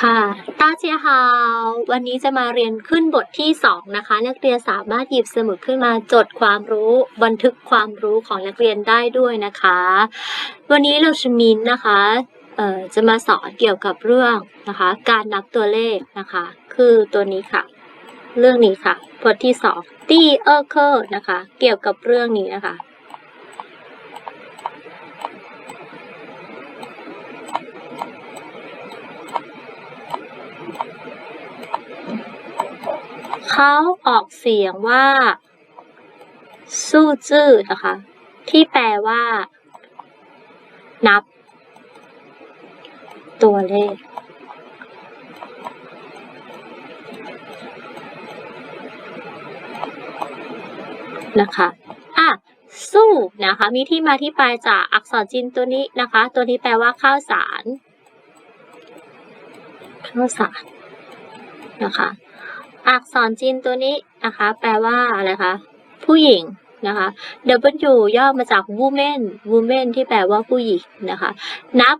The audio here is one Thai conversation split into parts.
ค่ะตาเจียฮาววันนี้จะมาเรียนขึ้นบทที่สองนะคะ นักเรียนสามารถหยิบสมุดขึ้นมาจดความรู้ บันทึกความรู้ของนักเรียนได้ด้วยนะคะ วันนี้เราชมินนะคะเอ่อจะมาสอนเกี่ยวกับเรื่องนะคะ การนับตัวเลขนะคะ คือตัวนี้ค่ะ เรื่องนี้ค่ะ บทที่สองตีเออร์เคอร์นะคะ เกี่ยวกับเรื่องนี้นะคะ เขาออกเสียงว่าสู้จื้อนะคะ ที่แปลว่า นับ ตัวเลข นะคะอะสู้นะคะ มีที่มาที่ไปจากอักษรจีนตัวนี้นะคะ ตัวนี้แปลว่าข้าวสารข้าวสารนะคะ อักษรจีนตัวนี้นะคะ แปลว่าอะไรคะ ผู้หญิงนะคะ W ย่อมาจาก woman woman ที่แปลว่าผู้หญิงนะคะ นับ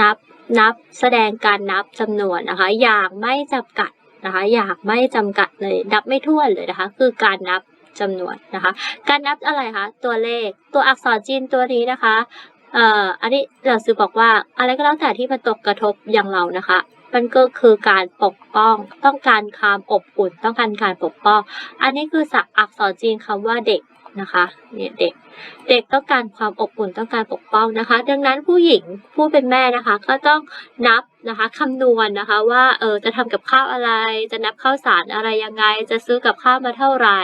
นับ นับ แสดงการนับจำนวนนะคะ อย่างไม่จำกัดนะคะ อย่างไม่จำกัดเลย นับไม่ถ้วนเลยนะคะ คือการนับจำนวนนะคะ การนับอะไรคะ ตัวเลข ตัวอักษรจีนตัวนี้นะคะ เอ่อ อันนี้เราซื้อบอกว่าอะไรก็แล้วแต่ที่มันตกกระทบอย่างเรานะคะ มันก็คือการปกป้อง ต้องการความอบอุ่น ต้องการการปกป้อง อันนี้คือสักอักษรจีนคำว่าเด็กนะคะเนี่ยเด็กเด็กต้องการความอบอุ่นต้องการปกป้องนะคะ ดังนั้นผู้หญิงผู้เป็นแม่นะคะ ก็ต้องนับนะคะคำนวณนะคะ ว่าเออจะทำกับข้าวอะไร จะนับข้าวสารอะไรยังไง จะซื้อกับข้าวมาเท่าไหร่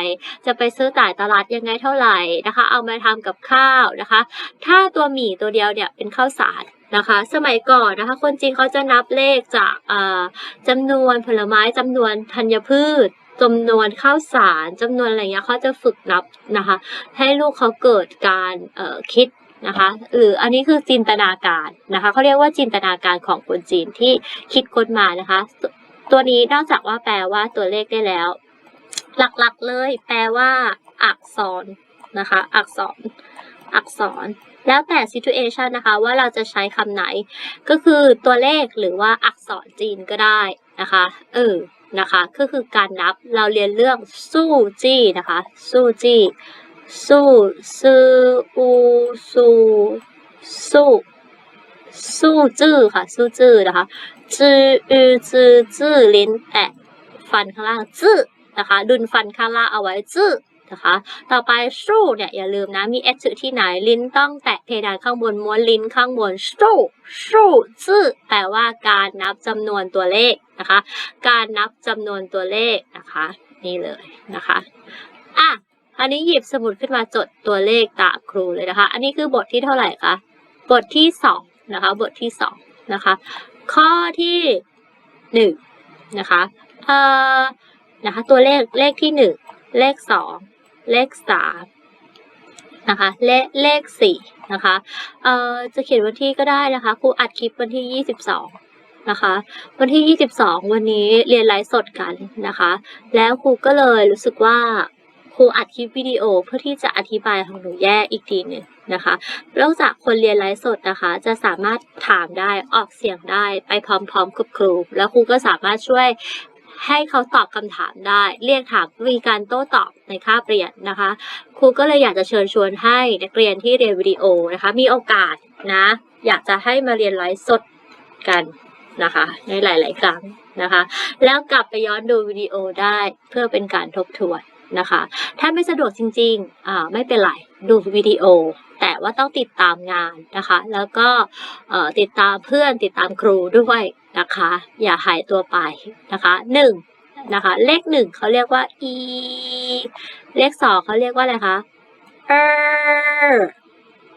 จะไปซื้อจ่ายตลาดยังไงเท่าไหร่นะคะ เอามาทำกับข้าวนะคะ ถ้าตัวหมี่ตัวเดียวเนี่ยเป็นข้าวสาร นะคะ สมัยก่อนนะคะคนจีนเขาจะนับเลขจากจำนวนผลไม้จำนวนธัญพืชจำนวนข้าวสารจำนวนอะไรเงี้ยเขาจะฝึกนับนะคะ ให้ลูกเขาเกิดการคิดนะคะหรืออันนี้คือจินตนาการนะคะเขาเรียกว่าจินตนาการของคนจีนที่คิดค้นมานะคะ ตัวนี้นอกจากว่าแปลว่าตัวเลขได้แล้ว หลักๆเลย แปลว่า อักษรนะคะ อักษร อักษร แล้วแต่ situation นะคะว่าเราจะใช้คำไหน ก็คือตัวเลขหรือว่าอักษรจีนก็ได้นะคะเออนะคะก็คือการนับเราเรียนเรื่องสู้จี้นะคะสู้จี้สู้ซื่ออูสู้สู้สู้จื้อค่ะสู้จื้อนะคะจื้ออือจื้อจื้อลิ้นแอะฟันข้างล่างจื้อนะคะดุนฟันข้างล่างเอาไว้จื้อ นะคะ ต่อไปสู้เนี่ยอย่าลืมนะ มี s ที่ไหน ลิ้นต้องแตะเพดานข้างบนม้วนลิ้นข้างบนสู้สู้จื้อแปลว่าการนับจำนวนตัวเลขนะคะ การนับจำนวนตัวเลขนะคะ นี่เลยนะคะอะอันนี้หยิบสมุดขึ้นมาจดตัวเลขตาครูเลยนะคะ อันนี้คือบทที่เท่าไหร่คะบทที่สองนะคะ บทที่สองนะคะ ข้อที่หนึ่งนะคะเอ่อนะคะ ตัวเลขเลขที่หนึ่งเลขสอง เลขสามนะคะเลขเลขสี่นะคะเอ่อจะเขียนวันที่ก็ได้นะคะครูอัดคลิปวันที่ยี่สิบสองนะคะวันที่ 22 วันนี้เรียนไลฟ์สดกันนะคะ แล้วครูก็เลยรู้สึกว่าครูอัดคลิปวิดีโอเพื่อที่จะอธิบายของหนูแยกอีกทีหนึ่งนะคะนอกจากคนเรียนไลฟ์สดนะคะ จะสามารถถามได้ออกเสียงได้ไปพร้อมๆกับครู แล้วครูก็สามารถช่วย ให้เขาตอบคำถามได้ เรียกถามมีการโต้ตอบในคาบเรียนนะคะ ครูก็เลยอยากจะเชิญชวนให้นักเรียนที่เรียนวิดีโอนะคะ มีโอกาสนะ อยากจะให้มาเรียนไลฟ์สดกันนะคะ ในหลาย ๆ ครั้งนะคะ แล้วกลับไปย้อนดูวิดีโอได้เพื่อเป็นการทบทวนนะคะ ถ้าไม่สะดวกจริงๆ อ่าไม่เป็นไร ดูวิดีโอ แต่ว่าต้องติดตามงานนะคะ แล้วก็ติดตามเพื่อนติดตามครูด้วยนะคะ อย่าหายตัวไปนะคะหนึ่งนะคะเลขหนึ่งเขาเรียกว่า e เลขสองเขาเรียกว่าอะไรคะ er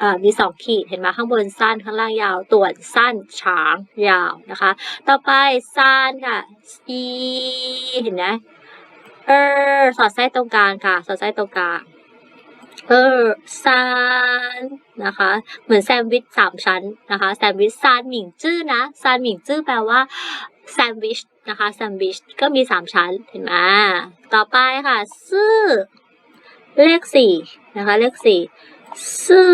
อ่ามีสองขีดเห็นไหมข้างบนสั้นข้างล่างยาวต่วนสั้นช้างยาวนะคะ ต่อไปซานค่ะ e เห็นไหมเออสอดไส้ตรงกลางค่ะ สอดไส้ตรงกลาง เออซานนะคะ เหมือนแซนด์วิชสามชั้นนะคะแซนด์วิชซานหมิงจื้อนะซานหมิงจื้อแปลว่าแซนด์วิชนะคะแซนด์วิชก็มีสามชั้นเห็นไหมต่อไปค่ะ ซื่อ เลขสี่นะคะ เลขสี่ซื่อ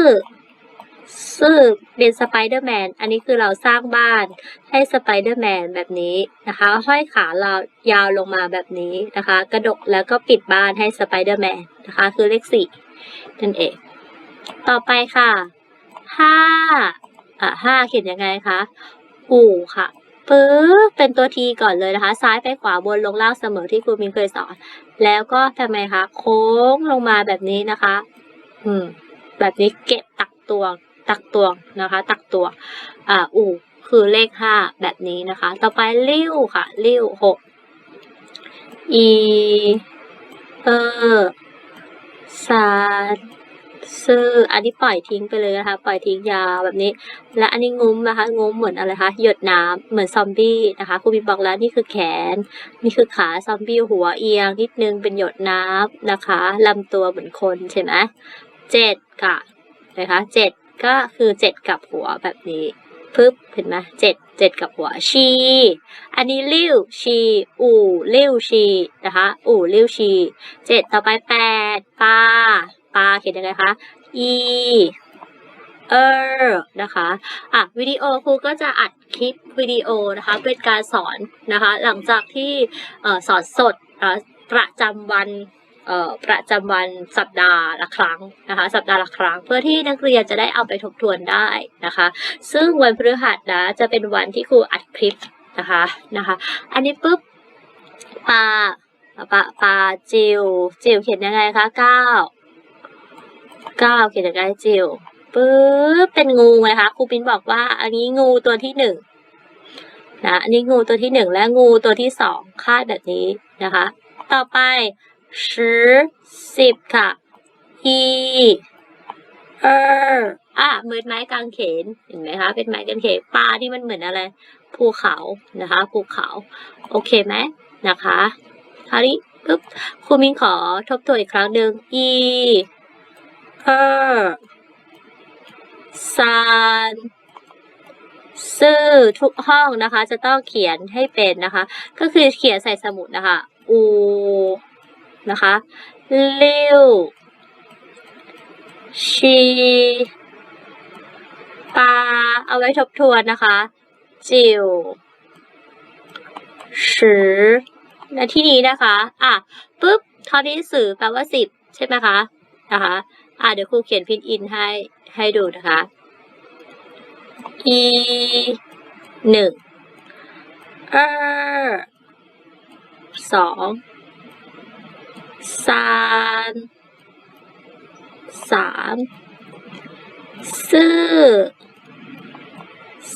ซึ่งเป็นสไปเดอร์แมน อันนี้คือเราสร้างบ้านให้สไปเดอร์แมนแบบนี้นะคะ ห้อยขาเรายาวลงมาแบบนี้นะคะ กระดกแล้วก็ปิดบ้านให้สไปเดอร์แมนนะคะ คือเลขสี่ นั่นเอง ต่อไปค่ะห้าอะห้าเขียนยังไงคะอู่ค่ะปึ๊บเป็นตัวทีก่อนเลยนะคะ ซ้ายไปขวาบนลงล่างเสมอที่ครูมินเคยสอน แล้วก็ทำไมคะ โค้งลงมาแบบนี้นะคะ อืม แบบนี้เก็บตักตวง ตักตวงนะคะ ตักตวงอ่าอู่คือเลขห้าแบบนี้นะคะ ต่อไปลิ้วค่ะลิ้วหกอีเออ ซาซื่ออันนี้ปล่อยทิ้งไปเลยนะคะ ปล่อยทิ้งยาวแบบนี้ และอันนี้งุ้มนะคะ งุ้มเหมือนอะไรคะ หยดน้ำเหมือนซอมบี้นะคะครูบิบอกแล้วนี่คือแขน นี่คือขาซอมบี้หัวเอียงนิดนึงเป็นหยดน้ำนะคะลำตัวเหมือนคนใช่ไหมเจ็ดค่ะนะคะเจ็ดก็คือเจ็ดกับหัวแบบนี้ ปึ๊บเห็นไหมเจ็ดเจ็ดกับหัวชีอันนี้ลิ้วชีอู่ลิ้วชีนะคะอู่ลิ้วชีเจ็ดต่อไปแปดปลาปลาเขียนยังไงคะอีเออนะคะ อะวิดีโอครูก็จะอัดคลิปวิดีโอนะคะเป็นการสอนนะคะ หลังจากที่อสอนสดประจำวัน ประจำวันสัปดาห์ละครั้งนะคะสัปดาห์ละครั้ง เพื่อที่นักเรียนจะได้เอาไปทบทวนได้นะคะ ซึ่งวันพฤหัสนะจะเป็นวันที่ครูอัดคลิปนะคะนะคะ อันนี้ปุ๊บปลาปลาปลาจิวจิวเขียนยังไงคะเก้าเก้าเขียนยังไงจิวปึ๊บเป็นงูนะคะครูปินบอกว่าอันนี้งูตัวที่หนึ่งนะอันนี้งูตัวที่หนึ่งและงูตัวที่สองคาดแบบนี้นะคะ ต่อไป สิสิบค่ะอีเอออะเหมือนไม้กางเขนเห็นไหมคะ เป็นไม้กางเขนปลาที่มันเหมือนอะไรภูเขานะคะภูเขาโอเคไหมนะคะคราวนี้ปึ๊บครูมินขอทบทวนอีกครั้งหนึ่งอีเออซานซื่อทุกห้องนะคะ จะต้องเขียนให้เป็นนะคะ ก็คือเขียนใส่สมุดนะคะอู นะคะลี้วชีปาเอาไว้ทบทวนนะคะ จิวสือในที่นี้นะคะ อะปุ๊บทอนี้สื่อแปลว่าสิบใช่ไหมคะ นะคะ อะเดี๋ยวครูเขียนพินอินให้ให้ดูนะคะ e หนึ่งเออสอง สามสามซื่อ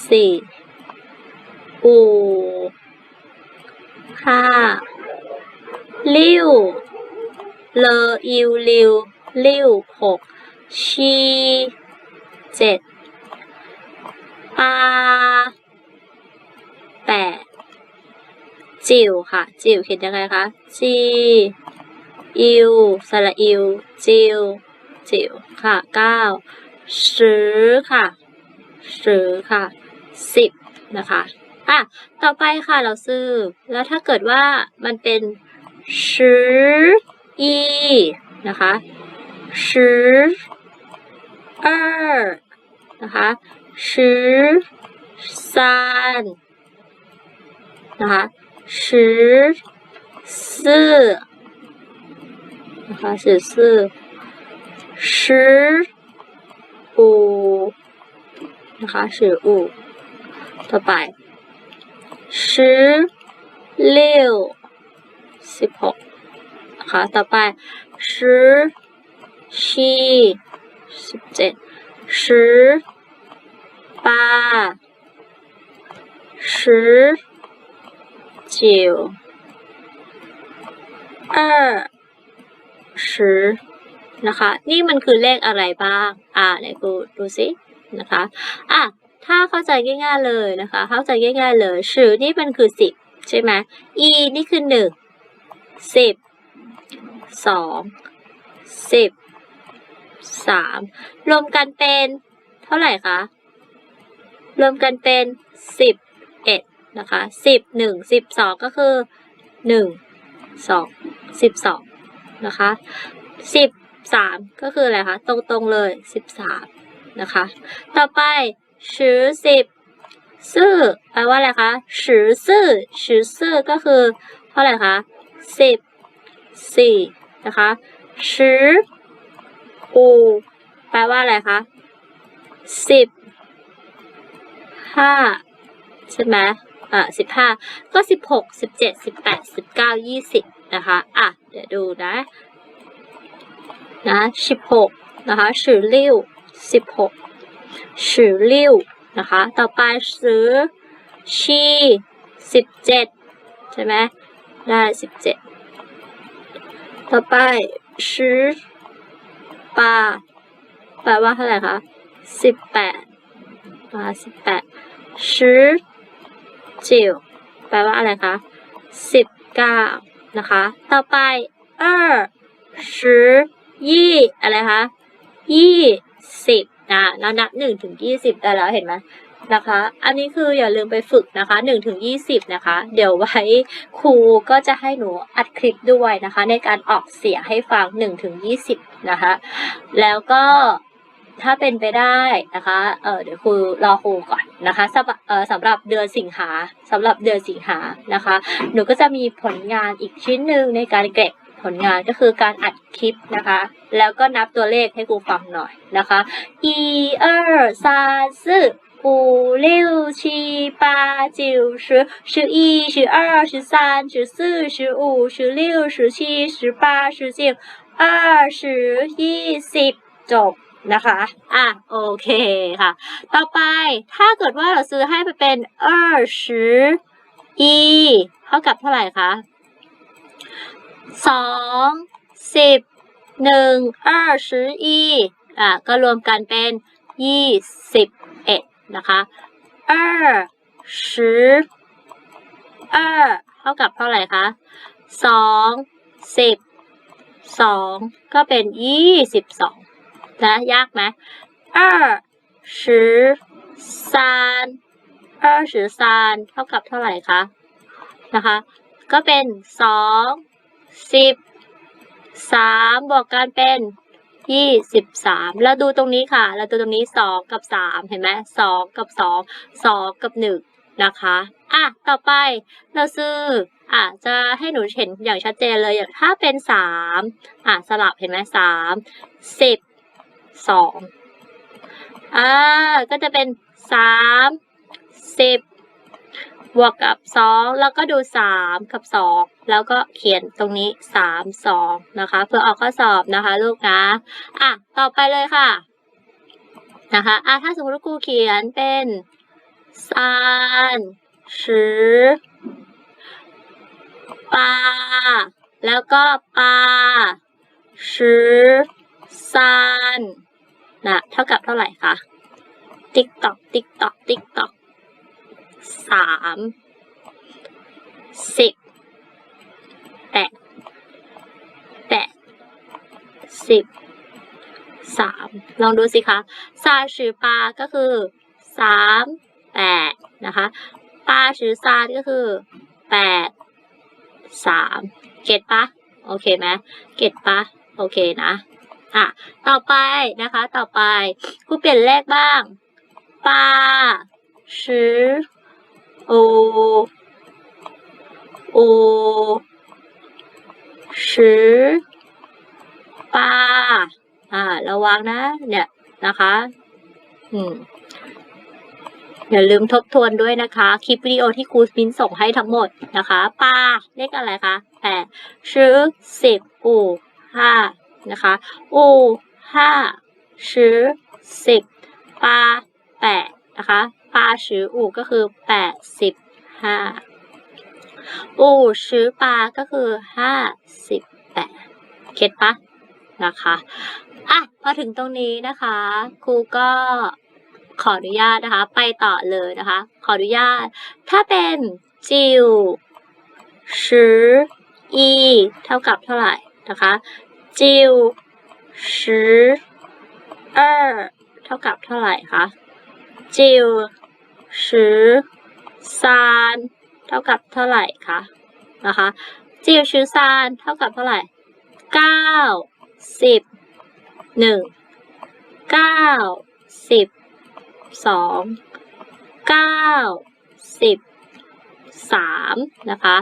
สี่อูห้าลิ้วเลออิวลิวลิ้วหกชีเจ็ดปาแปดจิ๋วค่ะ จิ๋วเขียนยังไงคะจี อิวสระอิว จิว จิว ค่ะเก้าซื้อค่ะสือค่ะสิบนะคะอะต่อไปค่ะเราซื้อ แล้วถ้าเกิดว่ามันเป็นสืออีนะคะสือเออนะคะซื้อซานนะคะซื้อซื่ นะคะเสียซื่อสิอูนะคะสิอูต่อไปสิเลี้สิบหกนะะต่อไปสิชีสิบเจ็ดสิปาสิบ九二十นะคะ นี่มันคือเลขอะไรบ้าง อ่าไหนครูดูสินะคะอะถ้าเข้าใจง่าย ๆเลยนะคะ เข้าใจง่าย ๆ เลยชื่อนี่มันคือสิบใช่ไหม e นี่คือหนึ่งสิบสองสิบสามรวมกันเป็นเท่าไหร่คะรวมกันเป็นสิบเอ็ดนะคะสิบหนึ่งสิบสองก็คือหนึ่งสองสิบสอง นะคะสิบสามก็คืออะไรคะตรงตรงเลยสิบสามนะคะ ต่อไปชื่อสิบซื่อแปลว่าอะไรคะชื่อซื่อชื่อซื่อก็คือเท่าไหร่คะสิบสี่นะคะชื่ออูแปลว่าอะไรคะสิบห้าใช่ไหมอ่าสิบห้าก็สิบหกสิบเจ็ดสิบแปดสิบเก้ายี่สิบ นะคะ อะ เดี๋ยวดูนะ นะสิบหกนะคะสื่อลิ้วสิบหกสื่อลิ้วนะคะ ต่อไปซื้อชีสิบเจ็ดใช่ไหมได้สิบเจ็ดต่อไปซื้อปาแปลว่าเท่าไหร่คะสิบแปดปลาสิบแปดซื้อจิ๋วแปลว่าอะไรคะสิบเก้า นะคะ ต่อไป二十ยี่อะไรคะยี่สิบนะเรานับหนึ่งถึงยี่สิบได้แล้วเห็นไหมนะคะ อันนี้คืออย่าลืมไปฝึกนะคะหนึ่งถึงยี่สิบนะคะ เดี๋ยวไว้ครูก็จะให้หนูอัดคลิปด้วยนะคะ ในการออกเสียงให้ฟังหนึ่งถึงยี่สิบนะคะ แล้วก็ ถ้าเป็นไปได้นะคะ เออเดี๋ยวครูรอครูก่อนนะคะสำหรับเออสำหรับเดือนสิงหาสำหรับเดือนสิงหานะคะ หนูก็จะมีผลงานอีกชิ้นหนึ่งในการเก็บผลงานก็คือการอัดคลิปนะคะ แล้วก็นับตัวเลขให้ครูฟังหน่อยนะคะ一二三四五六七八九十十一十二十三十四十五十六十七十八十九二十ยี่สิบจบ นะคะ อะ โอเคค่ะ ต่อไปถ้าเกิดว่าเราซื้อให้ไปเป็นเออชืออีเท่ากับเท่าไหร่คะสองสิบหนึ่งเออชืออีอะ ก็รวมกันเป็นยี่สิบเอ็ดนะคะเออชือเออเท่ากับเท่าไหร่คะสองสิบสองก็เป็นยี่สิบสอง นะ ยากไหมอ้าสิบสามอ้สิสามเท่ากับเท่าไหร่คะ นะคะ ก็เป็นสองสิบสามบวกกันเป็นยี่สิบสามเราดูตรงนี้ค่ะ เราดูตรงนี้สองกับสามเห็นไหมสองกับสองสองกับหนึ่งนะคะ อะ ต่อไปเราซื้ออะจะให้หนูเห็นอย่างชัดเจนเลยอย่างถ้าเป็นสามอะสลับเห็นไหมสามสิบ สองอ่าก็จะเป็นสามสิบบวกกับสองแล้วก็ดูสามกับสองแล้วก็เขียนตรงนี้สามสองนะคะ เพื่อออกข้อสอบนะคะ ลูกนะอะต่อไปเลยค่ะนะคะอะถ้าสมมติว่าครูเขียนเป็นซานชือปาแล้วก็ปาชือซาน นะเท่ากับเท่าไหร่คะติ๊กตอกติ๊กตอกติ๊กตอกสามสิบแปดแปดสิบสามลองดูสิคะซาชือปาก็คือสามแปดนะคะปาชือซาก็คือแปดสามเก็ตปะโอเคไหมเก็ตปะโอเคนะ อะต่อไปนะคะ ต่อไปครูเปลี่ยนเลขบ้างปาชือโอโอชือปาอ่าระวังนะ เนี่ยนะคะ อืมอย่าลืมทบทวนด้วยนะคะ คลิปวิดีโอที่ครูมินส่งให้ทั้งหมดนะคะปาเลขอะไรคะแปดชื่อสิบอูห้า นะคะอูห้าชือสิบปาแปดนะคะปาชืออูก็คือแปดสิบห้าอูชือปาก็คือห้าสิบแปดเก็ตปะนะคะอะพอถึงตรงนี้นะคะครูก็ขออนุญาตนะคะ ไปต่อเลยนะคะ ขออนุญาต ถ้าเป็นจิวชืออีเท่ากับเท่าไหร่นะคะ จิวชือเออเท่ากับเท่าไหร่คะจิวชือซานเท่ากับเท่าไหร่คะนะคะจิวชือซานเท่ากับเท่าไหร่เก้าสิบหนึ่งเก้าสิบสองเก้าสิบสามนะคะ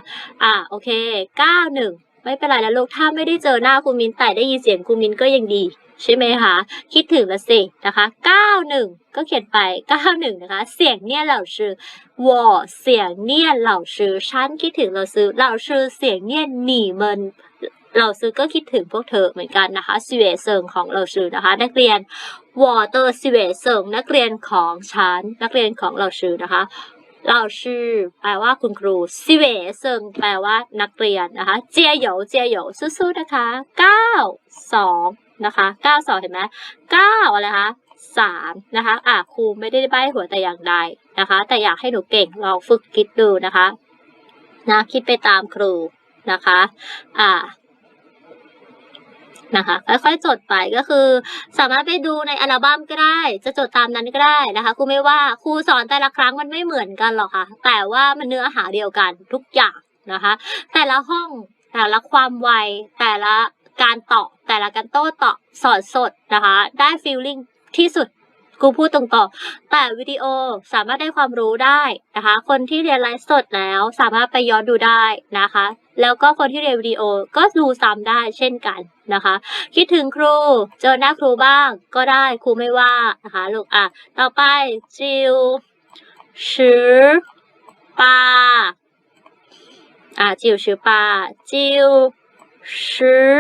อ่า โอเคเก้าหนึ่ง ไม่เป็นไรแล้วลูกถ้าไม่ได้เจอหน้าครูมินแต่ได้ยินเสียงครูมินก็ยังดี ใช่ไหมคะคิดถึงละสินะคะเก้าหนึ่งก็เขียนไปเก้าหนึ่งนะคะ เสียงเนี่ยเหล่าชื่อ我เสียงเนี่ยเหล่าชื่อฉันคิดถึงเราซื้อเหล่าชื่อเสียงเนี่ยหนีเมินเราซื้อก็คิดถึงพวกเธอเหมือนกันนะคะสเวเซิงของเราชื่อนะคะ นักเรียนวอเตอร์สเวเซิงนักเรียนของฉันนักเรียนของเราชื่อนะคะ เราชื่อแปลว่าคุณครูซิเวเซิงแปลว่านักเรียนนะคะ เจียโยเจียโยสู้ๆนะคะเก้าสองนะคะเก้าสองเห็นไหมเก้าอะไรคะสามนะคะอะครูไม่ได้ใบ้หัวแต่อย่างใดนะคะ แต่อยากให้หนูเก่งลองฝึกคิดดูนะคะนะคิดไปตามครูนะคะ อ่า นะคะค่อยๆจดไปก็คือ สามารถไปดูในอัลบั้มก็ได้ จะจดตามนั้นก็ได้นะคะครูไม่ว่าครูสอนแต่ละครั้งมันไม่เหมือนกันหรอกค่ะ แต่ว่ามันเนื้อหาเดียวกันทุกอย่างนะคะ แต่ละห้องแต่ละความไวแต่ละการตอบแต่ละการโต้ตอบสอนสดนะคะ ได้ฟีลลิ่งที่สุดครูพูดตรงๆแต่วิดีโอสามารถได้ความรู้ได้นะคะ คนที่เรียนไลฟ์สดแล้วสามารถไปย้อนดูได้นะคะ แล้วก็คนที่เรียนวิดีโอก็ดูซ้ำได้เช่นกันนะคะ คิดถึงครู เจอหน้าครูบ้างก็ได้ครูไม่ว่านะคะลูกอะ ต่อไปจิวชือปาอะจิวชือปาจิวชือ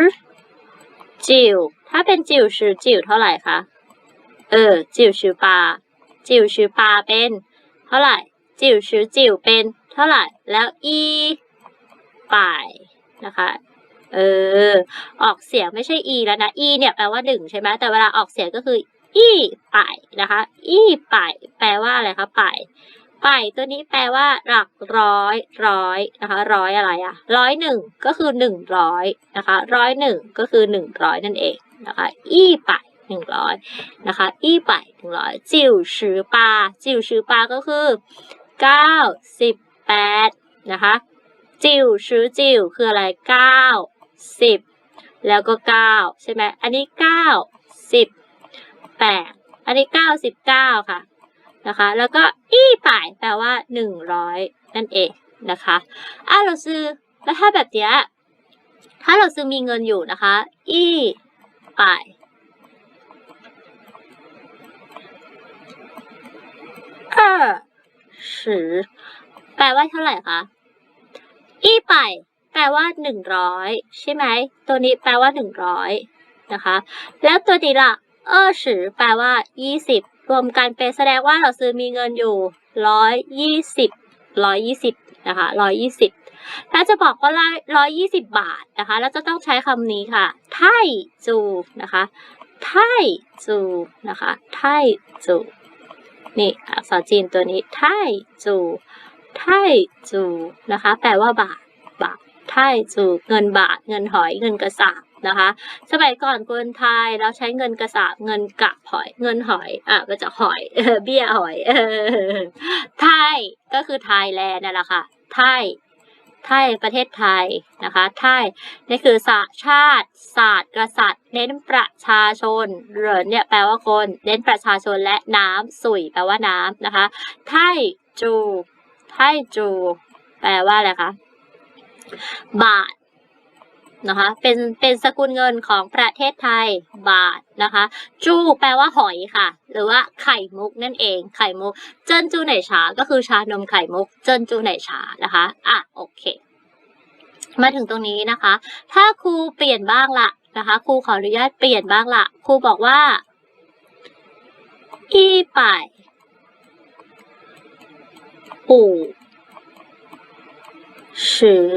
จิวถ้าเป็นจิวชือจิวเท่าไหร่คะเออจิวชือปาจิวชือปาเป็น เท่าไหร่จิวชือจิวเป็น เท่าไหร่แล้วอี ป่ายนะคะเออ ออกเสียงไม่ใช่ e แล้วนะ e เนี่ยแปลว่าหนึ่งใช่ไหมแต่เวลาออกเสียงก็คือ e ป่ายนะคะ e ป่ายแปลว่าอะไรคะป่ายป่ายตัวนี้แปลว่า หลักร้อย ร้อยนะคะ ร้อยอะไรอะร้อยหนึ่งก็คือหนึ่งร้อยนะคะร้อยหนึ่งก็คือหนึ่งร้อยนั่นเองนะคะ e ป่ายหนึ่งร้อยนะคะ e ป่ายหนึ่งร้อยจิ๋วชือปาจิ๋วชือปาก็คือเก้าสิบแปดนะคะ จิ๋วชือจิ๋วคืออะไรเก้าสิบแล้วก็เก้าใช่ไหมอันนี้เก้าสิบแปดอันนี้เก้าสิบเก้าค่ะนะคะ แล้วก็อี้ป่ายแปลว่าหนึ่งร้อยนั่นเองนะคะอะเราซื้อแล้วถ้าแบบเนี้ยถ้าเราซื้อมีเงินอยู่นะคะ อี้ป่าย二十แปลว่าเท่าไหร่คะ อี้ไปแปลว่าหนึ่งร้อยใช่ไหม ตัวนี้แปลว่าหนึ่งร้อยนะคะ แล้วตัวนี้ล่ะเออสือแปลว่ายี่สิบรวมกันเป็นแสดงว่าเราซื้อมีเงินอยู่ร้อยยี่สิบร้อยยี่สิบนะคะร้อยยี่สิบถ้าจะบอกว่าร้อยยี่สิบบาทนะคะแล้วจะต้องใช้คำนี้ค่ะ ไทจูนะคะไทจูนะคะไทจูนี่อักษรจีนตัวนี้ไทจู ไทจูนะคะ แปลว่าบาทบาทไทจูเงินบาท เงินหอยเงินกระสาบนะคะ สมัยก่อนคนไทยเราใช้เงินกระสาบเงินกะหอย เงินหอยอะก็จะหอยเบี้ยหอยไทยก็คือไทยแลนด์นั่นแหละค่ะไทยไทยประเทศไทยนะคะไทยนี่คือศาชาติ ศาสตร์กษัตริย์ เน้นประชาชนเหรินเนี่ยแปลว่าคน เน้นประชาชนและน้ำสุยแปลว่าน้ำนะคะ ไทยจู ไทจู แปลว่าอะไรคะ บาทนะคะ เป็น เป็นสกุลเงินของประเทศไทย บาทนะคะ จูแปลว่าหอยค่ะ หรือว่าไข่มุกนั่นเอง ไข่มุก เจิ้นจูไหนชา ก็คือชานมไข่มุก เจิ้นจูไหนชา นะคะ อะ โอเค มาถึงตรงนี้นะคะ ถ้าครูเปลี่ยนบ้างละนะคะ ครูขออนุญาตเปลี่ยนบ้างละ ครูบอกว่า อีป่าย ปู่สือ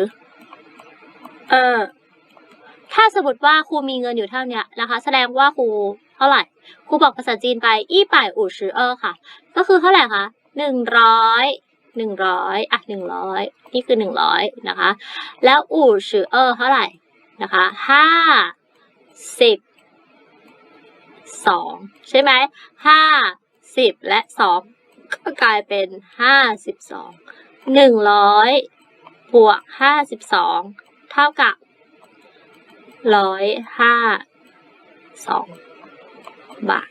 เออถ้าสมมติว่าครูมีเงินอยู่เท่านี้นะคะ แสดงว่าครูเท่าไหร่ ครูบอกภาษาจีนไปอี้ป่ายอู่ชือเออค่ะ ก็คือเท่าไหร่คะหนึ่งร้อยหนึ่งร้อยอะหนึ่งร้อยนี่คือหนึ่งร้อยนะคะ แล้วอู่ชือเออเท่าไหร่นะคะห้าสิบสองใช่ไหมห้าสิบและสอง ก็กลายเป็นห้าสิบสองหนึ่งร้อยบวกห้าสิบสองเท่ากับร้อยห้าสองบาท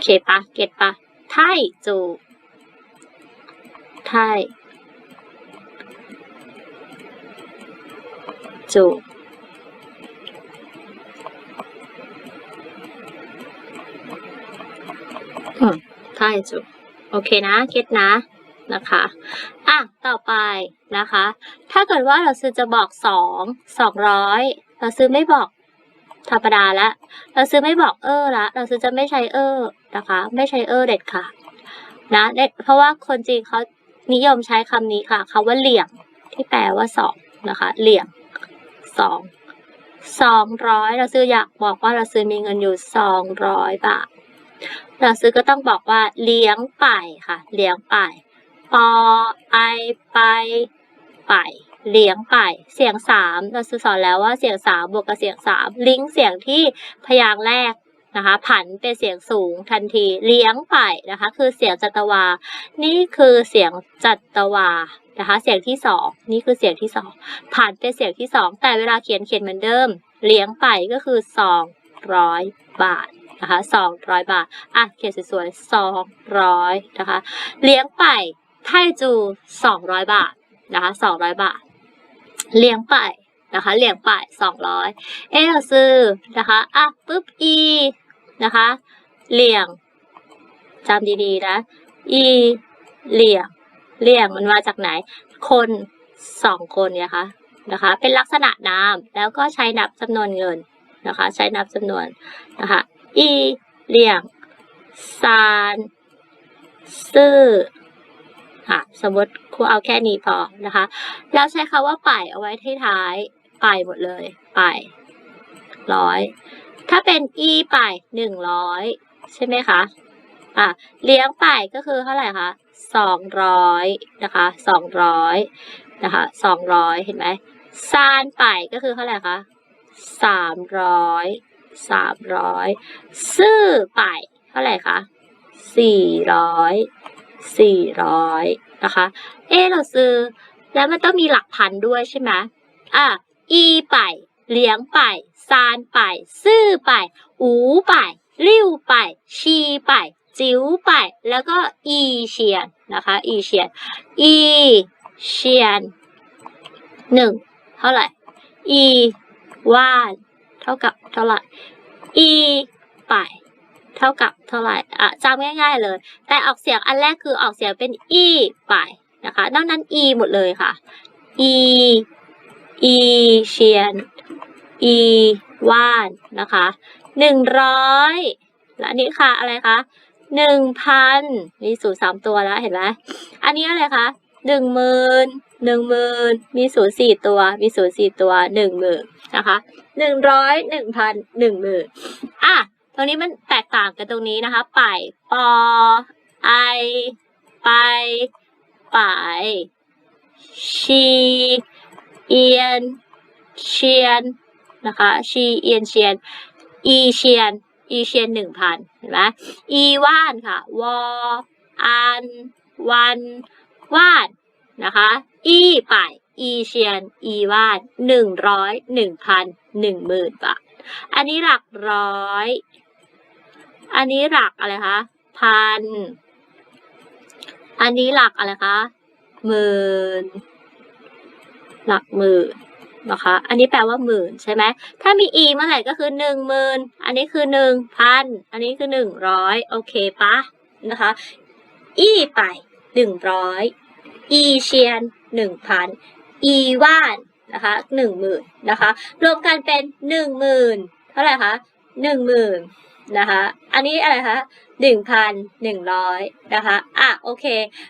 เคปะเก็ตปะไทจูไทจู อืมไทจูโอเคนะ เก็ตนะนะคะอะต่อไปนะคะ ถ้าเกิดว่าเราซื้อจะบอกสองสองร้อยเราซื้อไม่บอกธรรมดาละ เราซื้อไม่บอกเออละ เราซื้อจะไม่ใช้เออนะคะ ไม่ใช้เออเด็ดขาดนะเด็ดเพราะว่าคนจีนเขานิยมใช้คำนี้ค่ะคำว่าเหลี่ยงที่แปลว่าสองนะคะ เหลี่ยงสองสองร้อยเราซื้ออยากบอกว่าเราซื้อมีเงินอยู่สองร้อยบาท เราซื้อก็ต้องบอกว่าเลี้ยงไปค่ะ เลี้ยงไปปอไอไปไปเลี้ยงไป เสียงสามเราซื้อสอนแล้วว่าเสียงสามบวกกับเสียงสามลิงก์เสียงที่พยางค์แรกนะคะ ผันเป็นเสียงสูงทันทีเลี้ยงไปนะคะ คือเสียงจัตวา นี่คือเสียงจัตวานะคะ เสียงที่สองนี่คือเสียงที่สองผ่านเป็นเสียงที่สองแต่เวลาเขียนเขียนเหมือนเดิม เลี้ยงไปก็คือสองร้อยบาท นะคะสองร้อยบาท อะเขียนสวยๆสองร้อยนะคะ เลี้ยงไปไทจูสองร้อยบาทนะคะสองร้อยบาท เลี้ยงไปนะคะ เลี้ยงไปสองร้อยเอเราซื้อนะคะอะปุ๊บอีนะคะ เลี่ยงจำดีๆนะอีเลี่ยงเลี่ยงมันมาจากไหน คนสองคนเนี่ยคะนะคะ เป็นลักษณะนามแล้วก็ใช้นับจำนวนเงินนะคะ ใช้นับจำนวนนะคะ อีเลี่ยงซานซื่อค่ะสมมติครูเอาแค่นี้พอนะคะ แล้วใช้คาว่าป่ายเอาไว้ที่ท้ายป่ายหมดเลยป่ายร้อยถ้าเป็นอีป่ายหนึ่งร้อยใช่ไหมคะอะเลี้ยงป่ายก็คือเท่าไหร่คะสองร้อยนะคะสองร้อยนะคะสองร้อยเห็นไหมซานป่ายก็คือเท่าไหร่คะสามร้อย สามร้อยซื่อไป่เท่าไหร่คะสี่ร้อยสี่ร้อยนะคะเออเราซื้อ แล้วมันต้องมีหลักพันด้วยใช่ไหมอะอีไปเลี้ยงไป ซานไป ซื่อไป อูไป ริ้วไป ชีไป จิ๋วไป แล้วก็อีเชียนนะคะ อีเชียน อีเชียนหนึ่งเท่าไหร่ อีว่าน ท่ากับเท่าไหร่อีไปเท่ากับเท่าไหร่อะจำง่าย ๆเลย แต่ออกเสียงอันแรกคือออกเสียงเป็นอีไปนะคะนอกนั้นอีหมดเลยค่ะอีอีเชียนอีว่านนะคะหนึ่งร้อยและนนี้ค่ะอะไรคะหนึ่งพันมีศูนย์สามตัวแล้วเห็นไหมอันนี้อะไรคะ หนึ่งหมื่นหนึ่งหมื่นมีศูนย์สี่ตัว มีศูนย์สี่ตัวหนึ่งหมื่นนะคะหนึ่งร้อยหนึ่งพันหนึ่งหมื่นอะตรงนี้มันแตกต่างกันตรงนี้นะคะ ไปปอไอไป ไปชีเอียนเชียนนะคะชีเอียนเชียนอีเชียนอีเชียนหนึ่งพันเห็นไหมอีว่านค่ะวออันวัน ว่านนะคะอีไปอีเชียนอีว่านหนึ่งร้อยหนึ่งพันหนึ่งหมื่นบาท อันนี้หลักร้อย อันนี้หลักอะไรคะพัน อันนี้หลักอะไรคะหมื่น หลักหมื่นนะคะ อันนี้แปลว่าหมื่นใช่ไหม ถ้ามี e เมื่อไหร่ก็คือหนึ่งหมื่นอันนี้คือหนึ่งพัน อันนี้คือหนึ่งร้อยโอเคปะนะคะ e ไป หนึ่งร้อย e เชียนหนึ่งพัน e ว่านนะคะหนึ่งหมื่นนะคะรวมกันเป็นหนึ่งหมื่นเท่าไหร่คะหนึ่งหมื่นนะคะอันนี้อะไรคะหนึ่งพันหนึ่งร้อยนะคะอะโอเค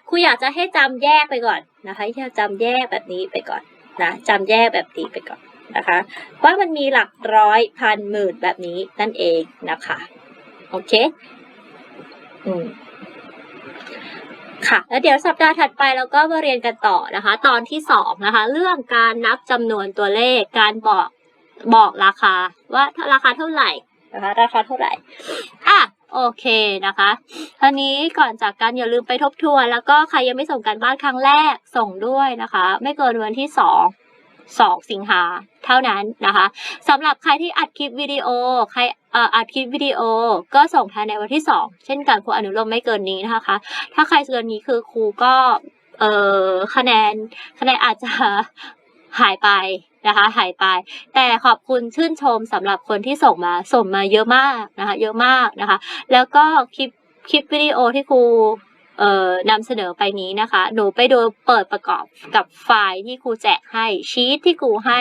ครูอยากจะให้จำแยกไปก่อนนะคะให้จำแยกแบบนี้ไปก่อนนะจำแยกแบบนี้ไปก่อนนะคะว่ามันมีหลักร้อยพันหมื่นแบบนี้นั่นเองนะคะโอเคอืม ค่ะ แล้วเดี๋ยวสัปดาห์ถัดไปเราก็มาเรียนกันต่อนะคะ ตอนที่สองนะคะ เรื่องการนับจำนวนตัวเลข การบอกบอกราคา ว่าราคาเท่าไหร่นะคะ ราคาเท่าไหร่ อะโอเคนะคะทีนี้ก่อนจากกันอย่าลืมไปทบทวน แล้วก็ใครยังไม่ส่งการบ้านครั้งแรกส่งด้วยนะคะ ไม่เกินวันที่สอง 2 สิงหาเท่านั้นนะคะสำหรับใครที่อัดคลิปวิดีโอใครอัดคลิปวิดีโอก็ส่งภายในวันที่ 2 เช่นกันครูอนุโลมไม่เกินนี้นะคะ ถ้าใครเกินนี้คือครูก็เออคะแนนคะแนนอาจจะหายไปนะคะหายไป แต่ขอบคุณชื่นชมสำหรับคนที่ส่งมาส่งมาเยอะมากนะคะ เยอะมากนะคะ แล้วก็คลิปคลิปวิดีโอที่ครู นำเสนอไปนี้นะคะ หนูไปดูเปิดประกอบกับไฟล์ที่ครูแจกให้ชีทที่ครูให้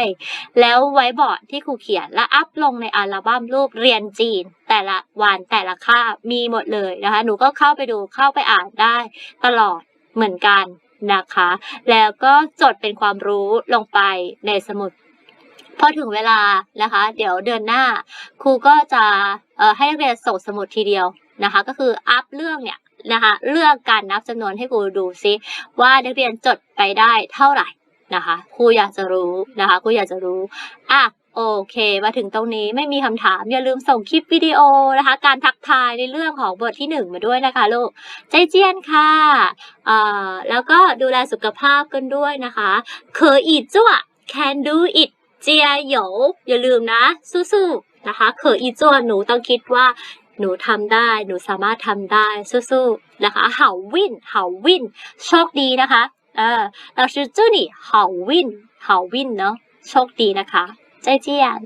แล้วไว้บอร์ดที่ครูเขียน และอัพลงในอัลบั้มรูปเรียนจีน แต่ละวันแต่ละคาบมีหมดเลยนะคะ หนูก็เข้าไปดูเข้าไปอ่านได้ตลอดเหมือนกันนะคะ แล้วก็จดเป็นความรู้ลงไปในสมุดพอถึงเวลานะคะ เดี๋ยวเดือนหน้าครูก็จะให้นักเรียนส่งสมุดทีเดียวนะคะ ก็คืออัพเรื่องเนี่ย นะคะเรื่องการนับจำนวนให้ครูดูซิว่านักเรียนจดไปได้เท่าไหร่นะคะครูอยากจะรู้นะคะครูอยากจะรู้อะโอเคมาถึงตรงนี้ไม่มีคำถาม อย่าลืมส่งคลิปวิดีโอนะคะ การทักทายในเรื่องของบทที่หนึ่งมาด้วยนะคะลูก ใจเจียนค่ะเอ่อแล้วก็ดูแลสุขภาพกันด้วยนะคะเคยอีจ้ว can do it เจียโหยอย่าลืมนะ สู้ๆนะคะเขออีจวหนูต้องคิดว่า หนูทำได้ หนูสามารถทำได้สู้ๆนะคะเหาวินเหาวินโชคดีนะคะเออเราชื่อจุนี่เหาวินเหาวินเนาะโชคดีนะคะใจเจียน